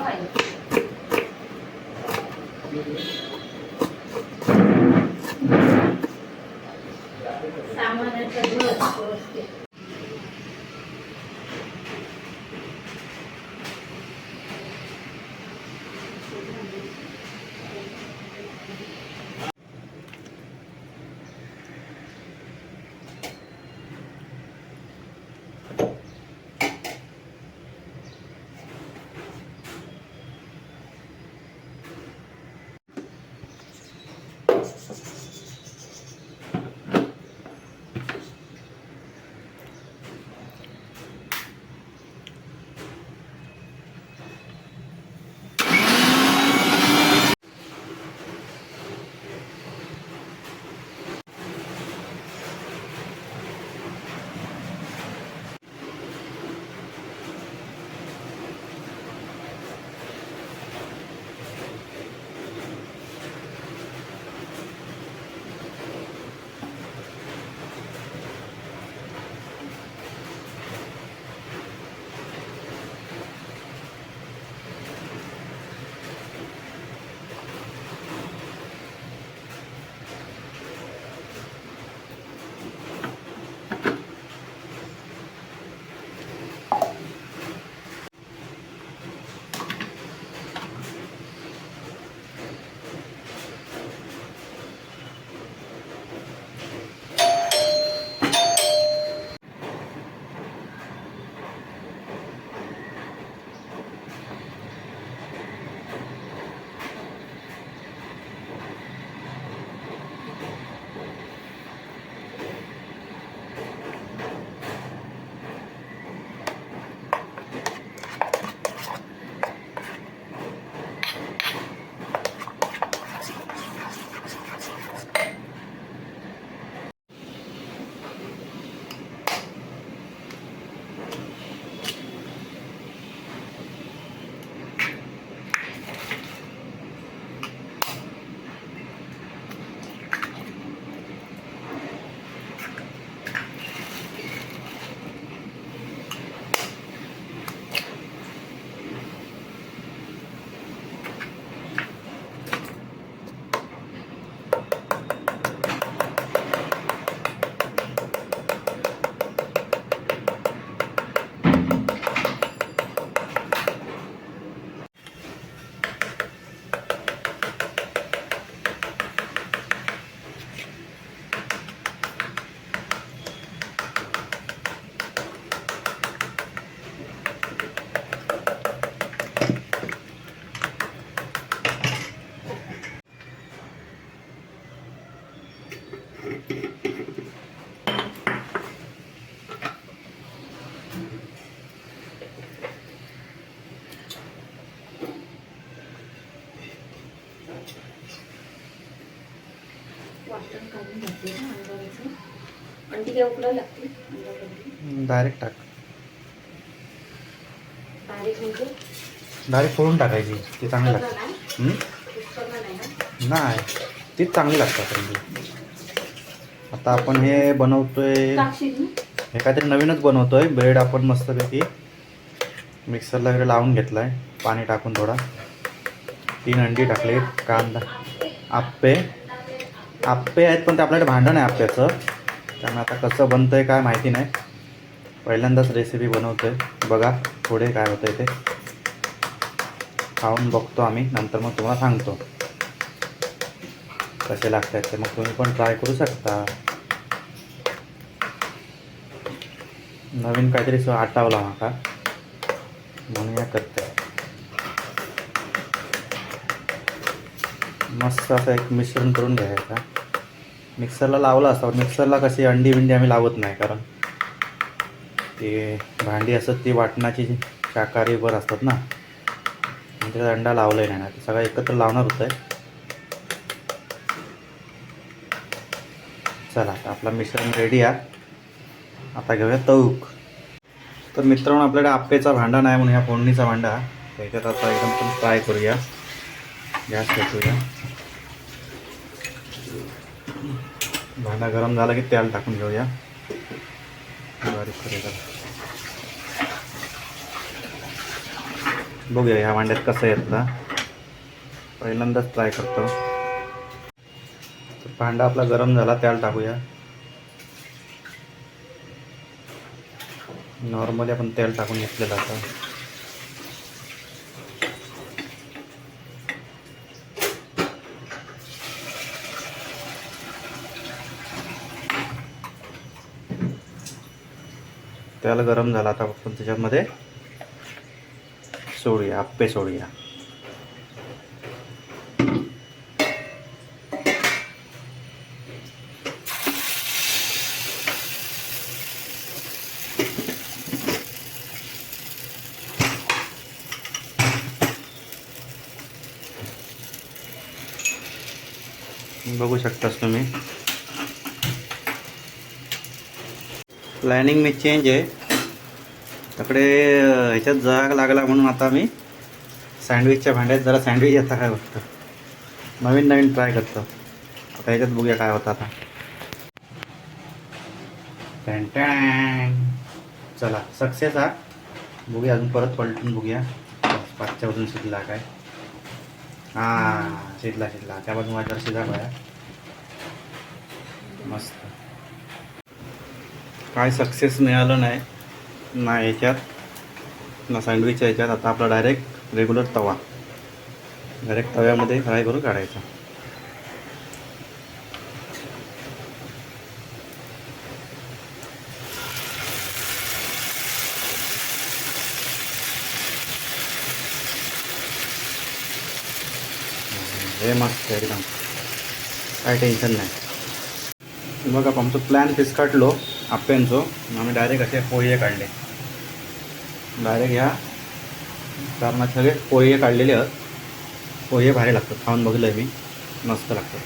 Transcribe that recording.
không phải. अंगामध्ये डायरेक्ट टाक. म्हणजे? डायरेक्ट फोडून टाकायची. ती चांगली लागते. नाही हं? तीच चांगली लागतात आता आपण हे बनवतोय. हे काहीतरी नवीनच बनवतोय. ब्रेड आपण मस्तपैकी मिक्सरला वगैरे लावून घेतलाय. पाणी टाकून थोडा. तीन अंडी टाकले कांदा आप्पे. आप्पे आहेत पण ते आपल्याकडे भांडण आहे आप्प्याचं. त्यामुळे आता कसं बनतं आहे काय माहिती नाही. पहिल्यांदाच रेसिपी बनवतोय. बघा पुढे काय होतं ते. खाऊन बघतो आम्ही. नंतर मग तुम्हाला सांगतो. कसे लागतात ते. मग तुम्ही पण ट्राय करू शकता. नवीन काहीतरी सो आटावला माका म्हणून या करते. मस्त असं एक मिश्रण करून घ्यायचा. मिक्सरला लावला असता मिक्सरला कशी अंडी बिंडी आम्ही लावत नाही कारण ते भांडी असत ती वाटणाची शाकाहारी शाकाहारीवर असतात ना. त्याचा अंडा लावलाही नाही ना ते सगळं एकत्र लावणार होतं चला आता आपला मिश्रण रेडी आहे. आता घेऊया तऊक तर मित्रांनो आपल्याकडे आप्पेचा भांडा नाही म्हणून ह्या फोडणीचा भांडा. त्याच्यात आता एकदम पण फ्राय करूया. गॅस पेटूया भांडा गरम झाला की तेल टाकून घेऊया. बारीक करूया बघूया ह्या भांड्यात कसं येतं पहिल्यांदाच ट्राय करतो. भांडा आपला गरम झाला तेल टाकूया. नॉर्मली आपण तेल टाकून घेतलेलं आता. तेल गरम झाला. आता आपण त्याच्यामध्ये सोडूया आप्पे सोडूया. बघू शकतास तुम्ही. प्लॅनिंग मी चेंज आहे. तकडे ह्याच्यात जाग लागला म्हणून आता मी सँडविचच्या भांड्यात जरा सँडविच येता काय वाटतं. नवीन नवीन ट्राय करतो. आता ह्याच्यात बघूया काय होतं आता. टॅन चला सक्सेस हा. बघूया अजून परत पलटून बघूया. पाचच्या बाजून शिजला काय. हां शिजला शिजला. त्या बाजून माझ्यावर शिजा बघा. मस्त. काय सक्सेस मिळालं नाही ना याच्यात. ना सँडविचच्या याच्यात. आता आपला डायरेक्ट रेग्युलर तवा. डायरेक्ट तव्यामध्ये फ्राय करून काढायचा. हे मस्त एकदम. काय टेन्शन नाही. बघा आमचं प्लॅन फिसकाटलो आप्यांचो आम्ही डायरेक्ट असे पोहे काढले. डायरेक्ट ह्या कारणात सगळे पोहे काढलेले आहेत. पोहे भारी लागतात. खाऊन बघलं मी. मस्त लागतात.